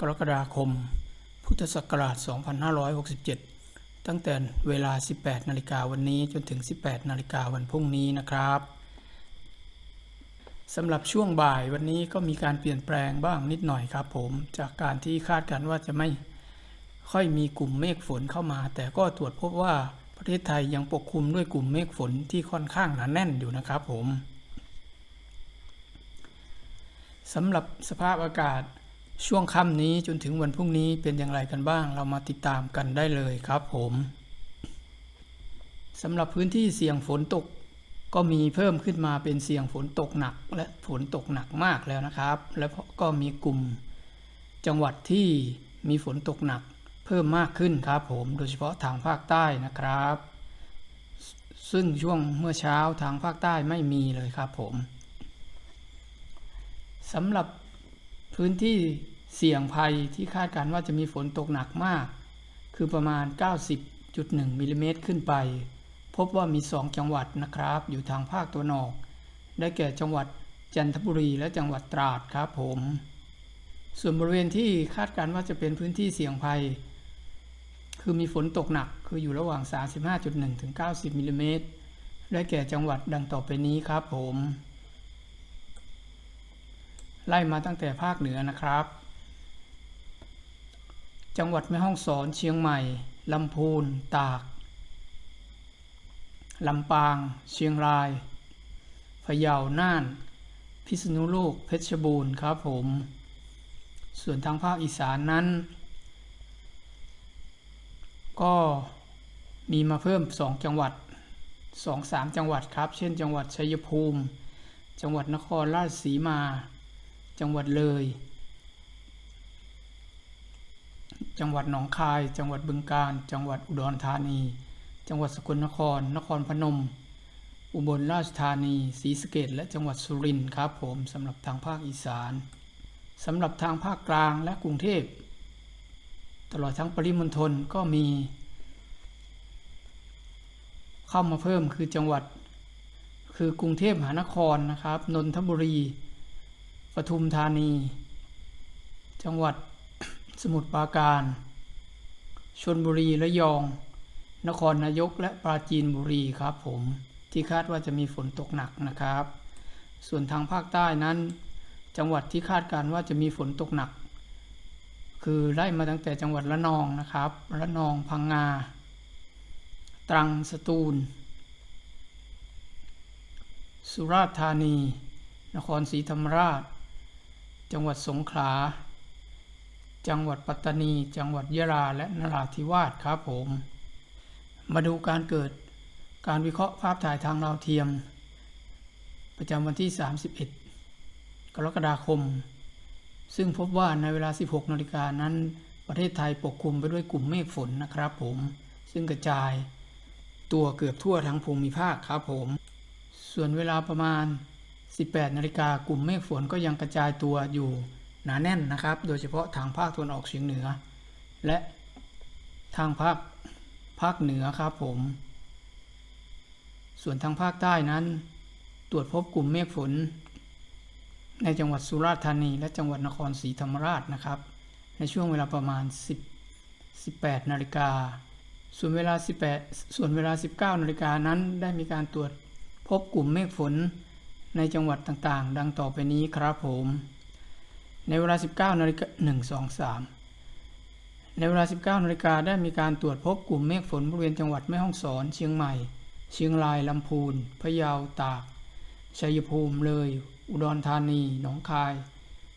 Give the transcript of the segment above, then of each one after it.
กรกฎาคม พุทธศักราช 2567 ตั้งแต่เวลา 18 นาฬิกาวันนี้จนถึง 18 นาฬิกาวันพรุ่งนี้นะครับสำหรับช่วงบ่ายวันนี้ก็มีการเปลี่ยนแปลงบ้างนิดหน่อยครับผมจากการที่คาดการณ์ว่าจะไม่ค่อยมีกลุ่มเมฆฝนเข้ามา แต่ก็ตรวจพบว่าประเทศไทยยังปกคลุมด้วยกลุ่มเมฆฝนที่ค่อนข้างหนาแน่นอยู่นะครับผมสำหรับสภาพอากาศ ช่วงค่ำนี้จนถึงวันพรุ่งนี้เป็นอย่างไรกันบ้าง เรามาติดตามกันได้เลยครับผมสำหรับพื้นที่เสี่ยงฝนตก ก็มีเพิ่มขึ้นมาเป็นเสี่ยงฝนตกหนัก และฝนตกหนักมากแล้วนะครับ แล้วก็มีกลุ่มจังหวัดที่มีฝนตกหนักเพิ่มมากขึ้นครับผมโดยเฉพาะทางภาคใต้นะครับ ซึ่งช่วงเมื่อเช้าทางภาคใต้ไม่มีเลยครับผมสำหรับพื้นที่ เสี่ยงภัยที่คาดการณ์ว่าจะมีฝนตกหนักมาก คือประมาณ 90.1มิลลิเมตรขึ้นไป พบว่ามี 2 จังหวัดนะครับ อยู่ทางภาคตัวนอก ได้แก่จังหวัดจันทบุรีและจังหวัดตราดครับผม ส่วนบริเวณที่คาดการณ์ว่าจะเป็นพื้นที่เสี่ยงภัย คือมีฝนตกหนักคืออยู่ระหว่าง 35.1ถึง90มิลลิเมตรได้แก่จังหวัดดังต่อไปนี้ครับผม ไล่มาตั้งแต่ภาคเหนือนะครับ จังหวัดแม่ฮ่องสอนเชียงใหม่ลำพูน ตากลำปาง เชียงรายพะเยาน่าน พิษณุโลกเพชรบูรณ์ครับผม ส่วนทางภาคอีสานนั้น ก็มีมาเพิ่ม 2 จังหวัด 2-3 จังหวัดครับ เช่น จังหวัดชัยภูมิ จังหวัดนครราชสีมา จังหวัดเลย จังหวัดหนองคาย จังหวัดบึงกาฬ จังหวัดอุดรธานี จังหวัดสกลนคร นครพนม อุบลราชธานี ศรีสะเกษและจังหวัดสุรินทร์ครับผมสำหรับทางภาคอีสานสำหรับทางภาคกลางและกรุงเทพ ตลอดทั้งปริมณฑลก็มี เข้ามาเพิ่มคือจังหวัด คือกรุงเทพมหานครนะครับ นนทบุรีปทุมธานี จังหวัด สมุทรปราการชนบุรีและยอง นครนายกและปราจีนบุรีครับผมที่คาดว่าจะมีฝนตกหนักนะครับ ส่วนทางภาคใต้นั้น จังหวัดที่คาดการว่าจะมีฝนตกหนัก คือไล่มาตั้งแต่จังหวัดละนองนะครับละนองพังงา ตรังสตูล สุราษฎร์ธานี นครศรีธรรมราช จังหวัดสงขลา จังหวัดปัตตานี จังหวัดยะลาและนราธิวาสครับผม มาดูการเกิดการวิเคราะห์ภาพถ่ายทางดาวเทียม ประจำวันที่ 31 กรกฎาคม ซึ่งพบว่าในเวลา 16นาฬิกานั้น ประเทศไทยปกคลุมไปด้วยกลุ่มเมฆฝนนะครับผม ซึ่งกระจายตัวเกือบทั่วทั้งภูมิภาคครับผม ส่วนเวลาประมาณ 18นาฬิกากลุ่มเมฆฝนก็ยังกระจายตัวอยู่ หนาแน่นนะครับ โดยเฉพาะทางภาคตะวันออกเฉียงเหนือ และทางภาคภาคเหนือครับผม ส่วนทางภาคใต้นั้น ตรวจพบกลุ่มเมฆฝน ในจังหวัดสุราษฎร์ธานี และจังหวัดนครศรีธรรมราชนะครับ ในช่วงเวลาประมาณ 10 18นาฬิกาส่วนเวลา 18 ส่วนเวลา 19นาฬิกานั้นได้มีการตรวจพบกลุ่มเมฆฝนในจังหวัดต่างๆ ดังต่อไปนี้ครับผม ในเวลา 19นาฬิกา1 2 3 ในเวลา 19นาฬิกาได้มีการตรวจพบกลุ่มเมฆฝนบริเวณจังหวัดแม่ฮ่องสอน เชียงใหม่ เชียงราย ลำพูน พะเยา ตาก ชัยภูมิ เลย อุดรธานี หนองคาย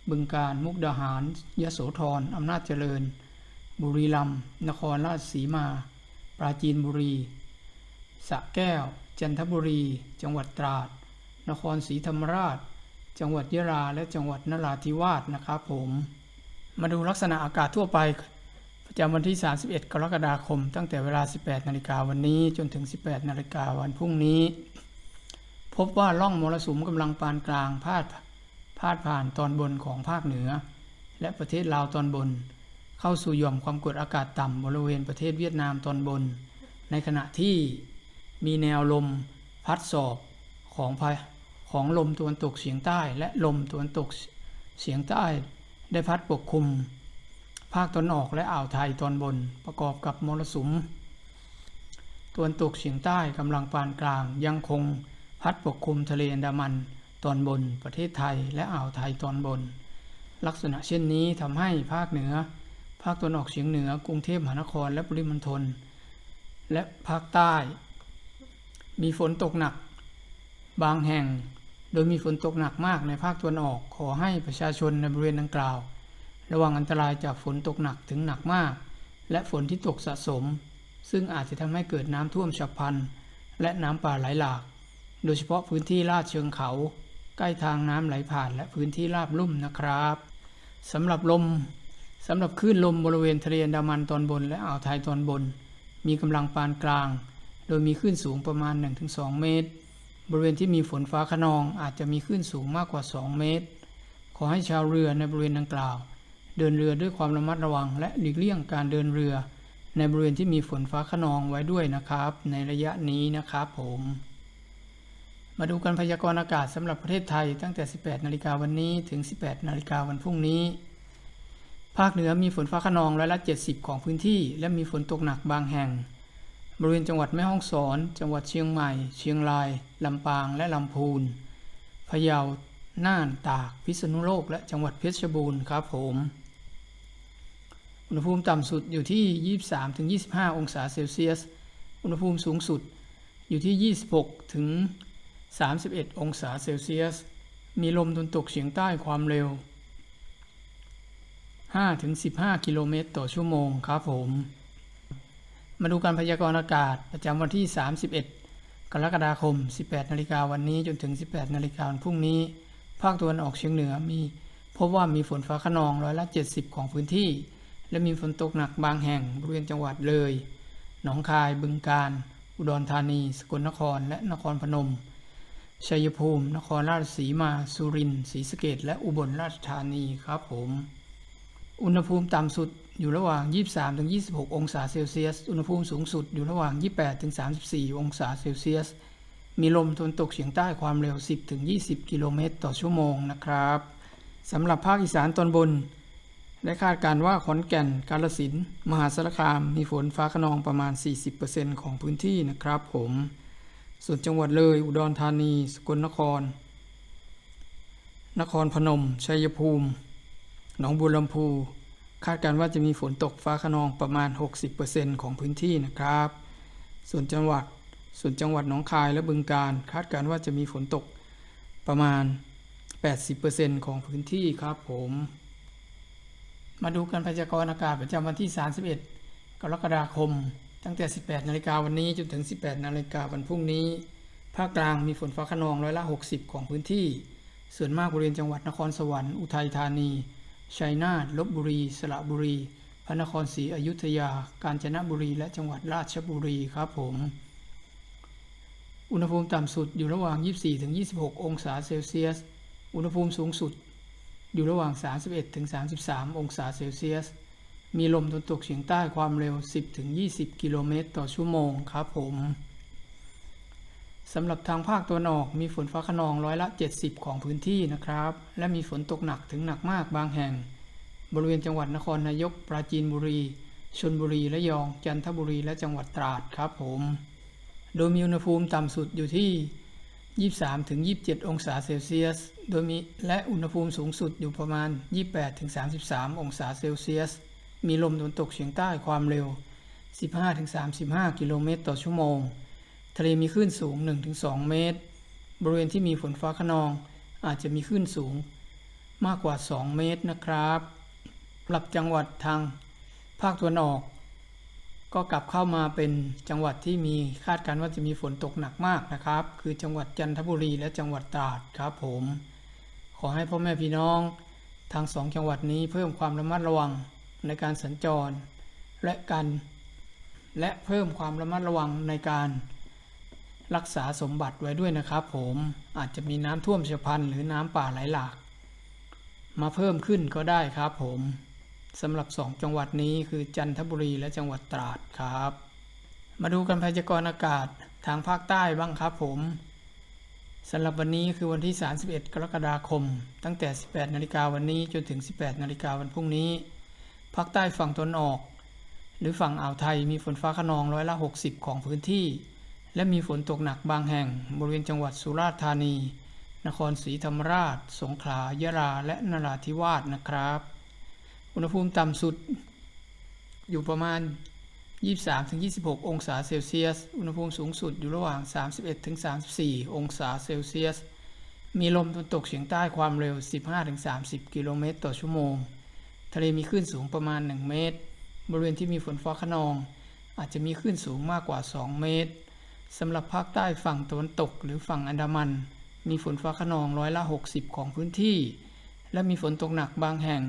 บึงกาฬมุกดาหาร ยโสธร อำนาจเจริญ บุรีรัมย์ นครราชสีมา ปราจีนบุรีสระแก้ว จันทบุรี จังหวัดตราด นครศรีธรรมราช จังหวัดยะลาและจังหวัดนราธิวาสนะครับผม มาดูลักษณะอากาศทั่วไป ประจำวันที่ 31 กรกฎาคม ตั้งแต่เวลา 18 นาฬิกาวันนี้จนถึง 18 นาฬิกาวันพรุ่งนี้ พบว่าร่องมรสุมกำลังปานกลางพาดพาดผ่านตอนบนของภาคเหนือ และประเทศลาวตอนบน เข้าสู่หย่อมความกดอากาศต่ำบริเวณประเทศเวียดนามตอนบน ในขณะที่มีแนวลมพัดสอบของพาย ของลมตะวันตกเฉียงใต้ และลมตะวันตกเฉียงใต้ ได้พัดปกคลุม ภาคตอนออกและอ่าวไทยตอนบน ประกอบกับมรสุมตะวันตกเฉียงใต้กำลังปานกลางยังคงพัดปกคลุมทะเลอันดามันตอนบน ประเทศไทยและอ่าวไทยตอนบน ลักษณะเช่นนี้ทำให้ภาคเหนือ ภาคตะวันออกเฉียงเหนือกรุงเทพมหานครและปริมณฑลและภาคใต้ มีฝนตกหนัก บางแห่ง โดยมีฝนตกหนักมากในภาคตะวันออก ขอให้ประชาชนในบริเวณดังกล่าว ระวังอันตรายจากฝนตกหนักถึงหนักมาก และฝนที่ตกสะสม ซึ่งอาจจะทำให้เกิดน้ำท่วมฉับพลัน และน้ำป่าไหลหลาก โดยเฉพาะพื้นที่ลาดเชิงเขา ใกล้ทางน้ำไหลผ่านและพื้นที่ราบลุ่มนะครับสำหรับลมสำหรับคลื่นลมบริเวณทะเลอันดามันตอนบนและอ่าวไทยตอนบน มีกำลังปานกลาง โดยมีคลื่นสูงประมาณ 1-2 เมตร บริเวณที่มีฝนฟ้าขนองอาจจะมีคลื่นสูงมากกว่า 2 เมตร ขอให้ชาวเรือในบริเวณดังกล่าว เดินเรือด้วยความระมัดระวัง และหลีกเลี่ยงการเดินเรือ ในบริเวณที่มีฝนฟ้าขนองไว้ด้วยนะครับ ในระยะนี้นะครับผม มาดูการพยากรณ์อากาศสำหรับประเทศไทยตั้งแต่ 18 นาฬิกาวันนี้ถึง 18 นาฬิกาวันพรุ่งนี้ ภาคเหนือมีฝนฟ้าขนองร้อยละ 70 ของพื้นที่ และมีฝนตกหนักบางแห่ง บริเวณจังหวัดแม่ฮ่องสอน จังหวัดเชียงใหม่ เชียงราย ลำปางและลำพูน พะเยา น่าน ตาก พิษณุโลก และจังหวัดเพชรบูรณ์ครับผม อุณหภูมิต่ำสุดอยู่ที่ 23-25 องศาเซลเซียส อุณหภูมิสูงสุดอยู่ที่ 26-31 องศาเซลเซียส มีลมตะวันตกเฉียงใต้ความเร็ว 5-15 กิโลเมตรต่อชั่วโมงครับผม มาดูการพยากรณ์อากาศประจำวันที่ 31 กรกฎาคม 18 นาฬิกาวันนี้จนถึง 18 นาฬิกาวันพรุ่งนี้ ภาคตะวันออกเฉียงเหนือมี พบว่ามีฝนฟ้าขนองร้อยละ 70 ของพื้นที่ และมีฝนตกหนักบางแห่งบริเวณจังหวัดเลย หนองคาย บึงกาฬ อุดรธานี สกลนคร และนครพนม ชัยภูมิ นครราชสีมา สุรินทร์ ศรีสะเกษและอุบลราชธานีครับผม อุณหภูมิต่ำสุด อยู่ระหว่าง 23-26 องศาเซลเซียส อุณหภูมิสูงสุดอยู่ระหว่าง 28-34 องศาเซลเซียส มีลมตะวันตกเฉียงใต้ความเร็ว 10-20 กิโลเมตรต่อชั่วโมงนะครับสำหรับภาคอีสานตอนบน ได้คาดการณ์ว่าขอนแก่น กาฬสินธุ์มหาสารคาม มีฝนฟ้าขนองประมาณ 40%ของพื้นที่นะครับผม ส่วนจังหวัดเลย อุดรธานี สกลนคร นครพนม ชัยภูมิ หนองบัวลำพู คาดการณ์ว่าจะมีฝนตกฟ้าขนองประมาณ 60%ของพื้นที่นะครับ ส่วนจังหวัดส่วนจังหวัดหนองคายและบึงกาฬคาดการณ์ว่าจะมีฝนตกประมาณ 80%ของพื้นที่ครับผม มาดูการพยากรณ์อากาศประจำวันที่ 31 กรกฎาคม ตั้งแต่ 18 นาฬิกาวันนี้จนถึง 18 นาฬิกาวันพรุ่งนี้ ภาคกลางมีฝนฟ้าขนองร้อยละ 60 ของพื้นที่ ส่วนมากบริเวณจังหวัดนครสวรรค์ อุทัยธานี ชัยนาทลบบุรี สระบุรี พระนครศรีอยุธยา กาญจนบุรี และจังหวัดราชบุรีครับผม อุณหภูมิต่ำสุดอยู่ระหว่าง 24-26 องศาเซลเซียส อุณหภูมิสูงสุด อยู่ระหว่าง 31-33 องศาเซลเซียส มีลมตะวันตกเฉียงใต้ความเร็ว 10-20 กิโลเมตรต่อชั่วโมงครับผม สำหรับทางภาคตะวันออกมีฝนฟ้าขนองร้อยละ 70 ของพื้นที่นะครับ และมีฝนตกหนักถึงหนักมากบางแห่ง บริเวณจังหวัดนครนายก ปราจีนบุรีชลบุรี ระยอง จันทบุรี และจังหวัดตราดครับผม โดยมีอุณหภูมิต่ำสุดอยู่ที่ 23ถึง27 องศาเซลเซียส โดยมีและอุณหภูมิสูงสุดอยู่ประมาณ 28ถึง33 องศาเซลเซียส มีลมตะวันตกเฉียงใต้ความเร็ว 15ถึง35 กิโลเมตรต่อชั่วโมง ทะเลมีคลื่นสูง 1-2 เมตร บริเวณที่มีฝนฟ้าขนอง อาจจะมีคลื่นสูงมากกว่า 2 เมตรนะครับหรับจังหวัดทางภาคตะวันออก ก็กลับเข้ามาเป็นจังหวัดที่มีคาดการณ์ว่าจะมีฝนตกหนักมากนะครับ คือจังหวัดจันทบุรีและจังหวัดตราดครับผม ขอให้พ่อแม่พี่น้องทางสองจังหวัดนี้เพิ่มความระมัดระวังในการสัญจร และการและเพิ่มความระมัดระวังในการ รักษาสมบัติไว้ด้วยนะครับผมอาจจะมีน้ำท่วมฉพันหรือน้ำป่าไหลหลาก มาเพิ่มขึ้นก็ได้ครับผมสำหรับสองจังหวัดนี้คือจันทบุรีและจังหวัดตราดครับ มาดูกันพยากรณ์อากาศทางภาคใต้บ้างครับผมสำหรับวันนี้คือวันที่ 31 กรกฎาคม ตั้งแต่ 18 นาฬิกาวันนี้จนถึง 18 นาฬิกาวันพรุ่งนี้ ภาคใต้ฝั่งตนออก หรือฝั่งอ่าวไทยมีฝนฟ้าขนองร้อยละ 60 ของพื้นที่ และมีฝนตกหนักบางแห่งบริเวณจังหวัดสุราษฎร์ธานี นครศรีธรรมราช สงขลายะลา และนราธิวาสนะครับ อุณหภูมิต่ำสุด อยู่ประมาณ 23-26 องศาเซลเซียส อุณหภูมิสูงสุดอยู่ระหว่าง 31-34 องศาเซลเซียส มีลมตะวันตกเฉียงใต้ความเร็ว 15-30 กิโลเมตรต่อชั่วโมง ทะเลมีคลื่นสูงประมาณ 1 เมตร บริเวณที่มีฝนฟ้าขนอง อาจจะมีคลื่นสูงมากกว่า 2 เมตร สำหรับภาคใต้ฝั่งตะวันตกหรือฝั่งอันดามัน มีฝนฟ้าขนองร้อยละ 60 ของพื้นที่ และมีฝนตกหนักบางแห่ง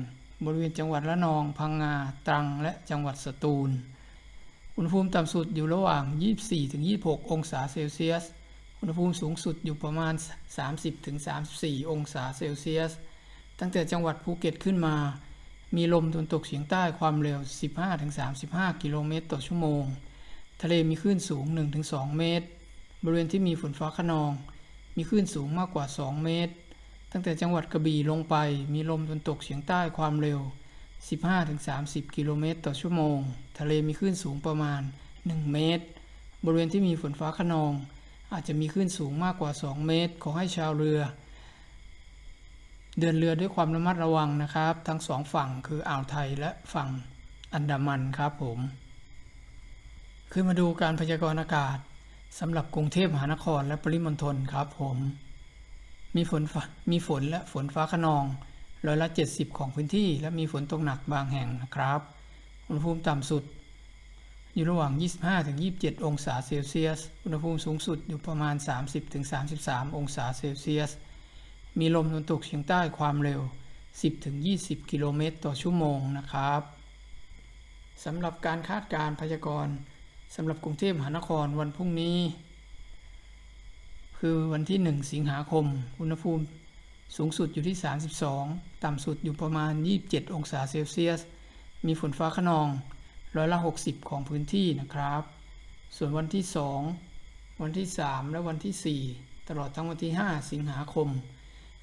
บริเวณจังหวัดละนอง พังงา ตรัง และจังหวัดสตูล อุณหภูมิต่ำสุดอยู่ระหว่าง 24-26 องศาเซลเซียส อุณหภูมิสูงสุดอยู่ประมาณ 30-34 องศาเซลเซียส ตั้งแต่จังหวัดภูเก็ตขึ้นมา มีลมตะวันตกเฉียงใต้ความเร็ว 15-35 กิโลเมตรต่อชั่วโมง ทะเลมีคลื่นสูง 1-2 เมตร บริเวณที่มีฝนฟ้าขนอง มีคลื่นสูงมากกว่า 2 เมตร ตั้งแต่จังหวัดกระบี่ลงไป มีลมตะวันตกเฉียงใต้ความเร็ว 15-30 กิโลเมตรต่อชั่วโมง ทะเลมีคลื่นสูงประมาณ 1 เมตร บริเวณที่มีฝนฟ้าขนอง อาจจะมีคลื่นสูงมากกว่า 2 เมตร ขอให้ชาวเรือ เดินเรือด้วยความระมัดระวังนะครับ ทั้งสองฝั่งคืออ่าวไทยและฝั่งอันดามันครับผม คือมาดูการพยากรณ์อากาศสำหรับกรุงเทพมหานครและปริมณฑลครับผม มีฝนมีฝนและฝนฟ้าขนองร้อยละ 70 ของพื้นที่และมีฝนตกหนักบางแห่งนะครับอุณหภูมิต่ำสุด อยู่ระหว่าง 25-27 องศาเซลเซียส อุณหภูมิสูงสุดอยู่ประมาณ 30-33 องศาเซลเซียส มีลมตะวันตกเฉียงใต้ความเร็ว 10-20 กิโลเมตรต่อชั่วโมงนะครับสำหรับการคาดการณ์พยากรณ์ สำหรับกรุงเทพมหานครวันพรุ่งนี้ คือวันที่ 1 สิงหาคม อุณหภูมิสูงสุดอยู่ที่ 32 ต่ำสุดอยู่ประมาณ 27 องศาเซลเซียส มีฝนฟ้าขนองร้อยละ 60 ของพื้นที่นะครับ ส่วนวันที่ 2 วันที่ 3 และวันที่ 4 ตลอดทั้งวันที่ 5 สิงหาคม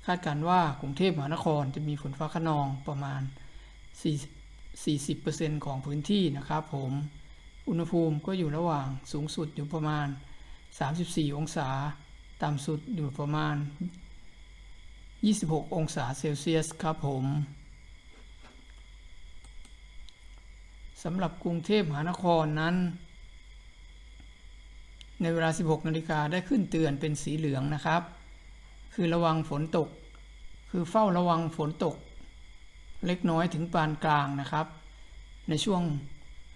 คาดการณ์ว่ากรุงเทพมหานครจะมีฝนฟ้าขนองประมาณ 40%ของพื้นที่นะครับผม อุณหภูมิก็อยู่ระหว่างสูงสุดอยู่ประมาณ 34 องศา ต่ำสุดอยู่ประมาณ 26 องศาเซลเซียสครับผมสำหรับกรุงเทพมหานครนั้น ในเวลา 16 นาฬิกาได้ขึ้นเตือนเป็นสีเหลืองนะครับ คือระวังฝนตก คือเฝ้าระวังฝนตก เล็กน้อยถึงปานกลางนะครับ ในช่วง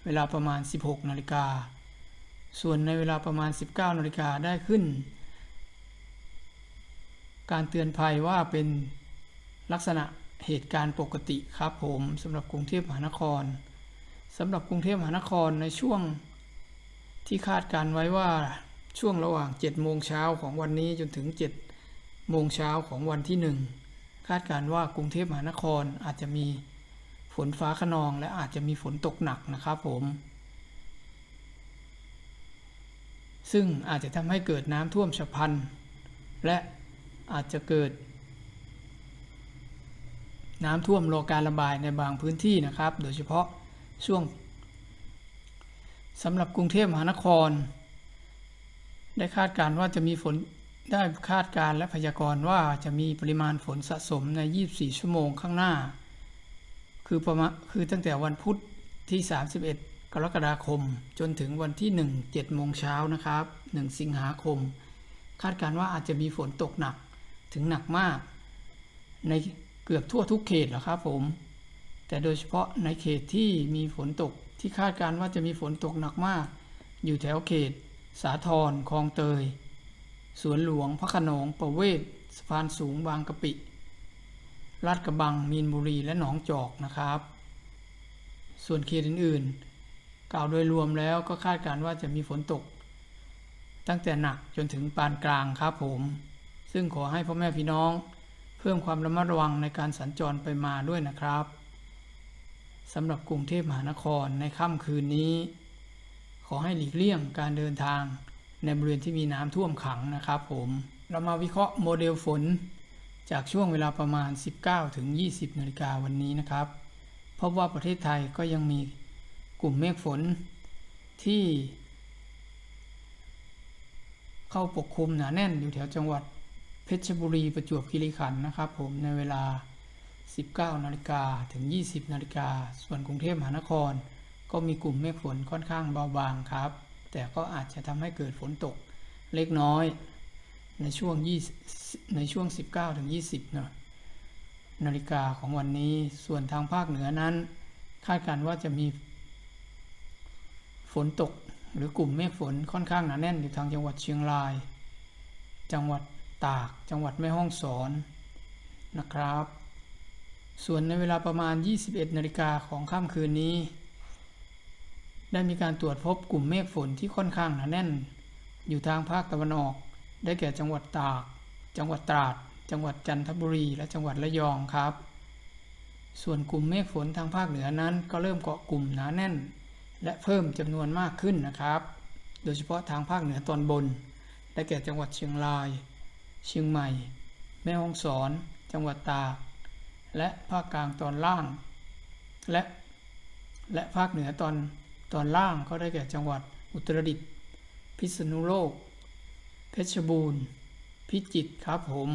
เวลาประมาณ 16นาฬิกา ส่วนในเวลาประมาณ 19นาฬิกาได้ขึ้น การเตือนภัยว่าเป็นลักษณะเหตุการณ์ปกติครับผมสำหรับกรุงเทพมหานครสำหรับกรุงเทพมหานครในช่วงที่คาดการไว้ว่าช่วงระหว่าง7โมงเช้าของวันนี้จนถึง7โมงเช้าของวันที่ 1 คาดการว่ากรุงเทพมหานครอาจจะมี นฟ้าขนองและอาจจะมีฝนตกหนักนะครับผม ซึ่งอาจจะทำให้เกิดน้ำท่วมฉับพลัน และอาจจะเกิด น้ำท่วมรอการระบายในบางพื้นที่นะครับ โดยเฉพาะช่วงสำหรับกรุงเทพมหานคร ได้คาดการณ์ว่าจะมีฝนได้คาดการณ์และพยากรณ์ว่าจะมีปริมาณฝนสะสมใน 24 ชั่วโมงข้างหน้า คือประมาณคือตั้งแต่วันพุธที่ 31 กรกฎาคม จนถึงวันที่ 1 7โมงเช้านะครับ 1 สิงหาคม คาดการณ์ว่าอาจจะมีฝนตกหนักถึงหนักมาก ในเกือบทั่วทุกเขตหละครับผม แต่โดยเฉพาะในเขตที่มีฝนตกที่คาดการณ์ว่าจะมีฝนตกหนักมาก อยู่แถวเขต สาทรคลองเตย สวนหลวงพระขนงประเวศสะพานสูงบางกะปิ ลาดกระบังมีนบุรีและหนองจอกนะครับ ส่วนเขตอื่นๆ กล่าวโดยรวมแล้วก็คาดการณ์ว่าจะมีฝนตก ตั้งแต่หนักจนถึงปานกลางครับผม ซึ่งขอให้พ่อแม่พี่น้อง เพิ่มความระมัดระวังในการสัญจรไปมาด้วยนะครับสำหรับกรุงเทพมหานครในค่ำคืนนี้ ขอให้หลีกเลี่ยงการเดินทางในบริเวณที่มีน้ำท่วมขังนะครับผม เรามาวิเคราะห์โมเดลฝน จากช่วงเวลาประมาณ 19ถึง20นาฬิกาวันนี้นะครับ พบว่าประเทศไทยก็ยังมีกลุ่มเมฆฝนที่ เข้าปกคลุมหนาแน่นอยู่แถวจังหวัดเพชรบุรีประจวบคีรีขันธ์นะครับ ผมในเวลา 19นาฬิกาถึง 20นาฬิกาส่วนกรุงเทพมหานคร ก็มีกลุ่มเมฆฝนค่อนข้างเบาบางครับ แต่ก็อาจจะทำให้เกิดฝนตกเล็กน้อย ในช่วง20ในช่วง 19ถึง20นะนาฬิกาของวันนี้ส่วนทางภาคเหนือนั้น คาดการณ์ว่าจะมีฝนตกหรือกลุ่มเมฆฝนค่อนข้างหนาแน่นอยู่ทางจังหวัดเชียงราย จังหวัดตาก จังหวัดแม่ฮ่องสอนนะครับ ส่วนในเวลาประมาณ 21นาฬิกาของค่ำคืนนี้ ได้มีการตรวจพบกลุ่มเมฆฝนที่ค่อนข้างหนาแน่น อยู่ทางภาคตะวันออก ได้แก่จังหวัดตาก จังหวัดตราด จังหวัดจันทบุรี และจังหวัดระยองครับ ส่วนกลุ่มเมฆฝนทางภาคเหนือนั้น ก็เริ่มเกาะกลุ่มหนาแน่น และเพิ่มจำนวนมากขึ้นนะครับ โดยเฉพาะทางภาคเหนือตอนบน ได้แก่จังหวัดเชียงราย เชียงใหม่ แม่ฮ่องสอน จังหวัดตาก และภาคกลางตอนล่าง และและภาคเหนือตอนตอนล่างก็ได้แก่จังหวัดอุตรดิตถ์พิษณุโลก ชรบูรณ์ พิจิตรครับผม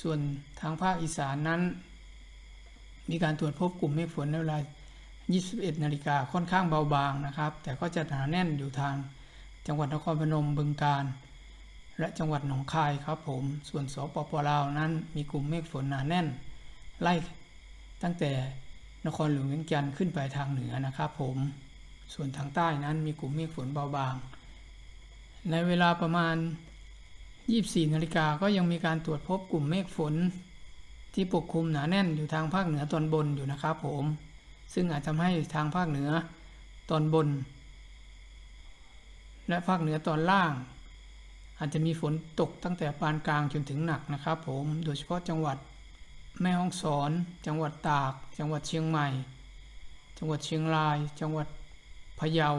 ส่วนทางภาคอีสานนั้น มีการตรวจพบกลุ่มเมฆฝนในเวลา 21 นาฬิกาค่อนข้างเบาบางนะครับ แต่ก็จะหนาแน่นอยู่ทางจังหวัดนครพนมบึงกาฬและจังหวัดหนองคายครับผม ส่วนสปปลาวนั้น มีกลุ่มเมฆฝนหนาแน่น ไล่ตั้งแต่นครหลวงเวียงจันทร์ขึ้นไปทางเหนือนะครับผม ส่วนทางใต้นั้นมีกลุ่มเมฆฝนเบาบาง ในเวลาประมาณ 24นาฬิกาก็ยังมีการตรวจพบกลุ่มเมฆฝน ที่ปกคลุมหนาแน่นอยู่ทางภาคเหนือตอนบนอยู่นะครับผม ซึ่งอาจทำให้ทางภาคเหนือตอนบน และภาคเหนือตอนล่าง อาจจะมีฝนตกตั้งแต่ปานกลางจนถึงหนักนะครับผม โดยเฉพาะจังหวัดแม่ฮ่องสอน จังหวัดตาก จังหวัดเชียงใหม่ จังหวัดเชียงราย จังหวัดพะเยา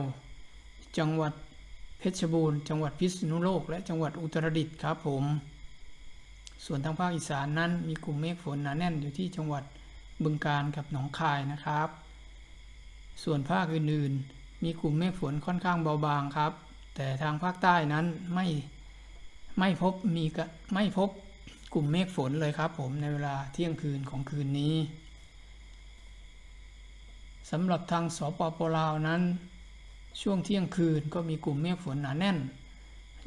จังหวัด เพชรบูรณ์ จังหวัดพิษณุโลก และจังหวัดอุตรดิตถ์ครับผม ส่วนทางภาคอีสานนั้นมีกลุ่มเมฆฝนหนาแน่นอยู่ที่จังหวัดบึงกาฬกับหนองคายนะครับ ส่วนภาคอื่นๆ มีกลุ่มเมฆฝนค่อนข้างเบาบางครับ แต่ทางภาคใต้นั้นไม่ไม่พบมีกะไม่พบกลุ่มเมฆฝนเลยครับ ผมในเวลาเที่ยงคืนของคืนนี้สำหรับทางสปปลาวนั้น ช่วงเที่ยงคืนก็มีกลุ่มเมฆฝนหนาแน่น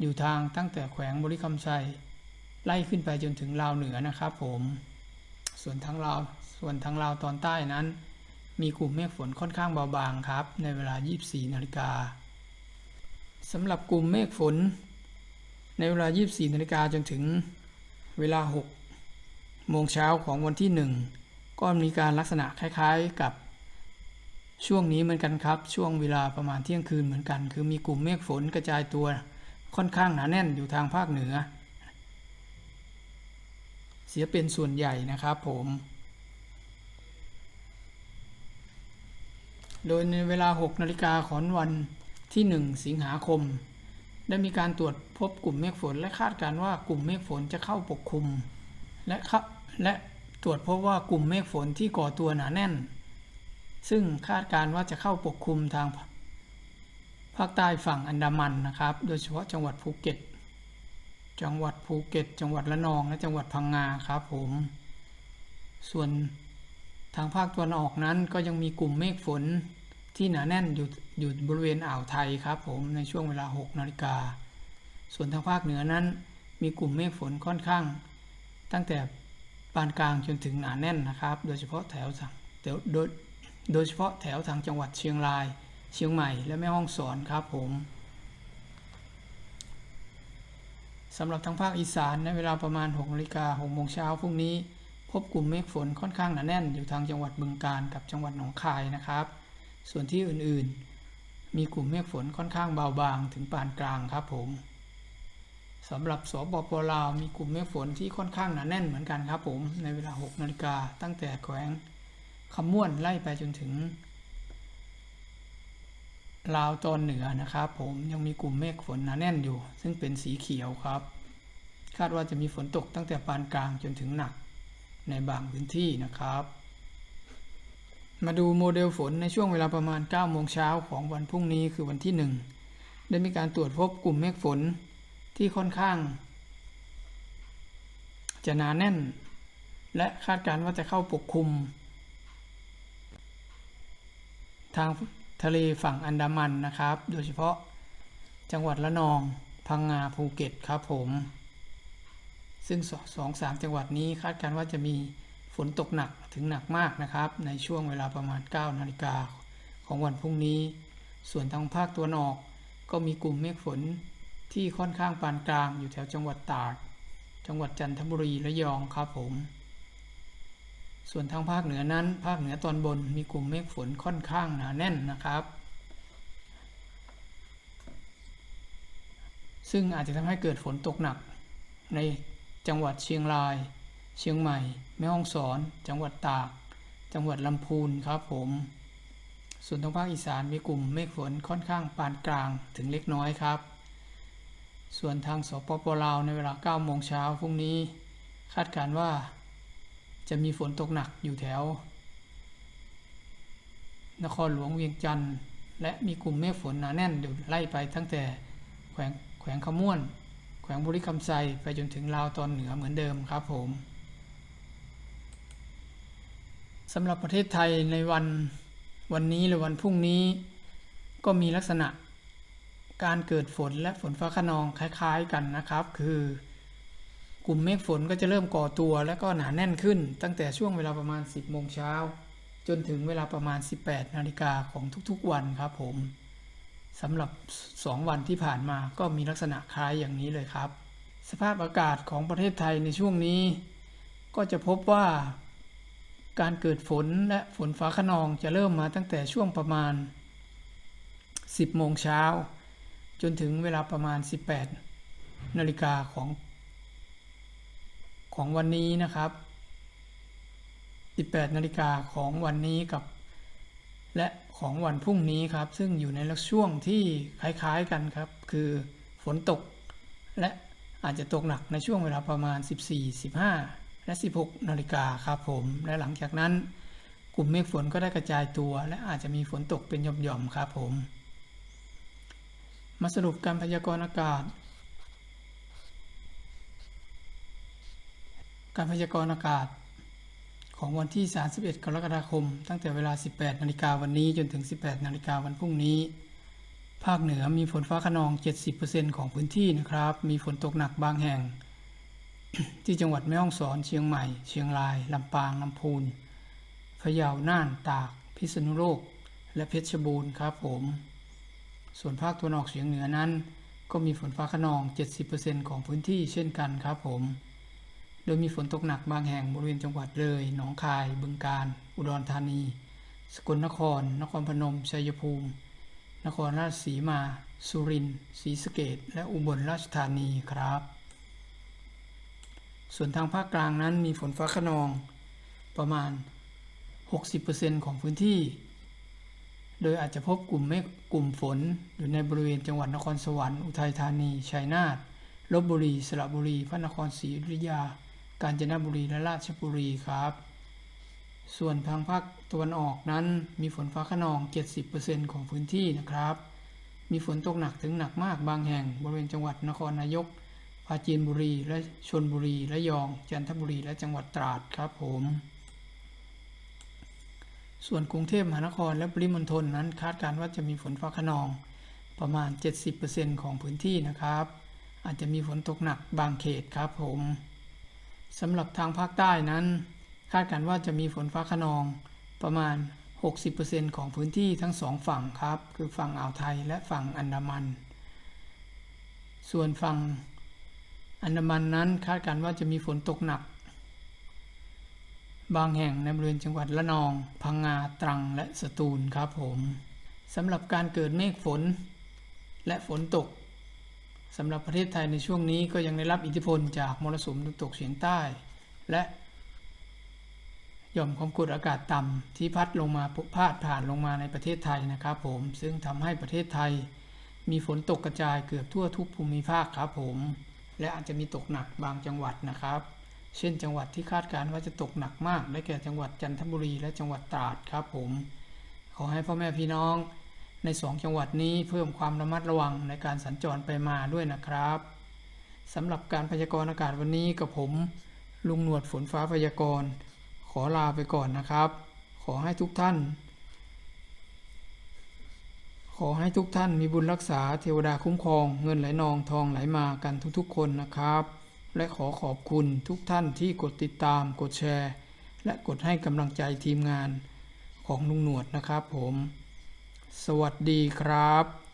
อยู่ทางตั้งแต่แขวงบริคำชัย ไล่ขึ้นไปจนถึงลาวเหนือนะครับผม ส่วนทางลาวส่วนทางลาวตอนใต้นั้น มีกลุ่มเมฆฝนค่อนข้างเบาบางครับ ในเวลา 24 นาฬิกาสำหรับกลุ่มเมฆฝน ในเวลา 24 นาฬิกาจนถึงเวลา 6 โมงเช้าของวันที่ 1 ก็มีการลักษณะคล้ายๆกับ ช่วงนี้เหมือนกันครับ ช่วงเวลาประมาณเที่ยงคืนเหมือนกัน คือมีกลุ่มเมฆฝนกระจายตัว ค่อนข้างหนาแน่นอยู่ทางภาคเหนือ เสียเป็นส่วนใหญ่นะครับผม โดยในเวลา 6นาฬิกาของวันที่ 1 สิงหาคม ได้มีการตรวจพบกลุ่มเมฆฝน และคาดการว่ากลุ่มเมฆฝนจะเข้าปกคลุม และและตรวจพบว่ากลุ่มเมฆฝนที่ก่อตัวหนาแน่น ซึ่งคาดการณ์ว่าจะเข้าปกคลุมทางภาคใต้ฝั่งอันดามันนะครับ โดยเฉพาะจังหวัดภูเก็ต จังหวัดภูเก็ต จังหวัดระนองและจังหวัดพังงาครับผม ส่วนทางภาคตะวันออกนั้นก็ยังมีกลุ่มเมฆฝนที่หนาแน่นอยู่อยู่บริเวณอ่าวไทยครับผมในช่วงเวลา 6 นาฬิกา ส่วนทางภาคเหนือนั้น มีกลุ่มเมฆฝนค่อนข้าง ตั้งแต่ปานกลางจนถึงหนาแน่นนะครับ โดยเฉพาะแถวทางโดย โดยเฉพาะแถวทางจังหวัดเชียงราย เชียงใหม่และแม่ฮ่องสอนครับผมสำหรับทางภาคอีสานในเวลาประมาณ6นาฬิกา6โมงเช้าพรุ่งนี้ พบกลุ่มเมฆฝนค่อนข้างหนาแน่นอยู่ทางจังหวัดบึงกาฬกับจังหวัดหนองคายนะครับ ส่วนที่อื่นๆ มีกลุ่มเมฆฝนค่อนข้างเบาบางถึงปานกลางครับผมสำหรับสปปลาวมีกลุ่มเมฆฝนที่ค่อนข้างหนาแน่นเหมือนกันครับผมในเวลา6นาฬิกาตั้งแต่แขวง คำม่วนไล่ไปจนถึงลาวตอนเหนือนะครับผมยังมีกลุ่มเมฆฝนหนาแน่นอยู่ ซึ่งเป็นสีเขียวครับ คาดว่าจะมีฝนตกตั้งแต่ปานกลางจนถึงหนักในบางพื้นที่นะครับ มาดูโมเดลฝนในช่วงเวลาประมาณ 9 โมงเช้าของวันพรุ่งนี้คือวันที่ 1 ได้มีการตรวจพบกลุ่มเมฆฝนที่ค่อนข้าง จะหนาแน่น และคาดการณ์ว่าจะเข้าปกคลุม ทางทะเลฝั่งอันดามันนะครับ โดยเฉพาะจังหวัดละนอง พังงาภูเก็ตครับผม ซึ่งสองสามจังหวัดนี้คาดการณ์ว่าจะมีฝนตกหนักถึงหนักมากนะครับ ในช่วงเวลาประมาณ 9 นาฬิกาของวันพรุ่งนี้ ส่วนทางภาคตัวนออกก็มีกลุ่มเมฆฝนที่ค่อนข้างปานกลางอยู่แถวจังหวัดตาก จังหวัดจันทบุรีและยองครับผม ส่วนทางภาคเหนือนั้น ภาคเหนือตอนบนมีกลุ่มเมฆฝนค่อนข้างหนาแน่นนะครับ ซึ่งอาจจะทำให้เกิดฝนตกหนัก ในจังหวัดเชียงราย เชียงใหม่ แม่ฮ่องสอน จังหวัดตาก จังหวัดลำพูนครับผม ส่วนทางภาคอีสานมีกลุ่มเมฆฝนค่อนข้างปานกลางถึงเล็กน้อยครับ ส่วนทางสปปลาวในเวลา9โมงเช้าพรุ่งนี้ คาดการณ์ว่า จะมีฝนตกหนักอยู่แถว นครหลวงเวียงจันทร์และมีกลุ่มเมฆฝนหนาแน่นอยู่ไล่ไปตั้งแต่แขวงแขวงขมวน แขวงบุรีคำไซไปจนถึงลาวตอนเหนือเหมือนเดิมครับผมสำหรับประเทศไทยในวันวันนี้หรือวันพรุ่งนี้ ก็มีลักษณะการเกิดฝนและฝนฟ้าขนองคล้าย ๆกันนะครับ คือ กลุ่มเมฆฝนก็จะเริ่มก่อตัวและก็หนาแน่นขึ้น ตั้งแต่ช่วงเวลาประมาณ 10โมงเช้า จนถึงเวลาประมาณ 18นาฬิกาของทุกๆวันครับผมสำหรับ 2 วันที่ผ่านมาก็มีลักษณะคล้ายอย่างนี้เลยครับ สภาพอากาศของประเทศไทยในช่วงนี้ ก็จะพบว่า การเกิดฝนและฝนฟ้าขนองจะเริ่มมาตั้งแต่ช่วงประมาณ 10โมงเช้าจนถึงเวลาประมาณ 18นาฬิกาของ ของวันนี้นะครับ 18 นาฬิกาของวันนี้กับ และของวันพรุ่งนี้ครับ ซึ่งอยู่ในลักช่วงที่คล้ายๆกันครับ คือฝนตก และอาจจะตกหนักในช่วงเวลาประมาณ 14 15 และ 16 นาฬิกาครับผม และหลังจากนั้น กลุ่มเมฆฝนก็ได้กระจายตัว และอาจจะมีฝนตกเป็นหย่อมๆครับผม มาสรุปการพยากรณ์อากาศ การพยากรณ์อากาศของวันที่ 31 กรกฎาคม ตั้งแต่เวลา 18 นาฬิกาวันนี้จนถึง 18 นาฬิกาวันพรุ่งนี้ ภาคเหนือมีฝนฟ้าขนอง 70%ของพื้นที่นะครับ มีฝนตกหนักบางแห่ง ที่จังหวัดแม่ฮ่องสอน เชียงใหม่ เชียงราย ลำปาง ลำพูน พะเยา น่าน ตาก พิษณุโลก และเพชรบูรณ์ครับผม ส่วนภาคตะวันออกเฉียงเหนือนั้น ก็มีฝนฟ้าขนอง 70%ของพื้นที่เช่นกันครับผม ดยมีฝนตกหนักบางแห่งบริเวณจังหวัดเลย หนองคาย บึงกาฬอุดรธานี สกลนคร นครพนม ชัยภูมิ นครราชสีมา สุรินทร์ ศรีสะเกษและอุบลราชธานีครับ ส่วนทางภาคกลางนั้นมีฝนฟ้าขนอง ประมาณ 60%ของพื้นที่ โดยอาจจะพบกลุ่มเมฆกลุ่มฝนอยู่ในบริเวณจังหวัดนครสวรรค์ อุทัยธานี ชัยนาท ลบบุรี สระบุรี พระนครศรีอยุธยา กาญจนบุรีและราชบุรีครับ ส่วนทางภาคตะวันออกนั้นมีฝนฟ้าขนอง 70%ของพื้นที่นะครับ มีฝนตกหนักถึงหนักมากบางแห่งบริเวณจังหวัดนครนายกพปราจีนบุรี และชนบุรีและยอง จันทบุรี และจังหวัดตราดครับผม ส่วนกรุงเทพมหานครและปริมณฑลนั้นคาดการณ์ว่าจะมีฝนฟ้าขนองประมาณ 70%ของพื้นที่นะครับ อาจจะมีฝนตกหนักบางเขตครับผม สำหรับทางภาคใต้นั้น คาดการณ์ว่าจะมีฝนฟ้าขนองประมาณ 60%ของพื้นที่ทั้งสองฝั่งครับ คือฝั่งอ่าวไทยและฝั่งอันดามัน ส่วนฝั่งอันดามันนั้นคาดการณ์ว่าจะมีฝนตกหนัก บางแห่งในบริเวณจังหวัดละนอง พังงาตรังและสตูลครับผมสำหรับการเกิดเมฆฝน และฝนตก สำหรับประเทศไทยในช่วงนี้ก็ยังได้รับอิทธิพลจากมรสุมตะวันตกเฉียงใต้ และหย่อมความกดอากาศต่ำที่พัดลงมาพาดผ่านลงมาในประเทศไทยนะครับผม ซึ่งทำให้ประเทศไทย มีฝนตกกระจายเกือบทั่วทุกภูมิภาคครับผม และอาจจะมีตกหนักบางจังหวัดนะครับ เช่น จังหวัดที่คาดการณ์ว่าจะตกหนักมาก ได้แก่จังหวัดจันทบุรีและจังหวัดตราดครับผม ขอให้พ่อแม่พี่น้อง ในสองจังหวัดนี้เพิ่มความระมัดระวังในการสัญจรไปมาด้วยนะครับสำหรับการพยากรณ์อากาศวันนี้กับผม ลุงหนวดฝนฟ้าพยากรณ์ ขอลาไปก่อนนะครับ ขอให้ทุกท่าน ขอให้ทุกท่านมีบุญรักษาเทวดาคุ้มครอง เงินไหลนองทองไหลมากันทุกๆ คนนะครับ และขอขอบคุณทุกท่านที่กดติดตาม กดแชร์ และกดให้กำลังใจทีมงานของลุงหนวดนะครับผม สวัสดีครับ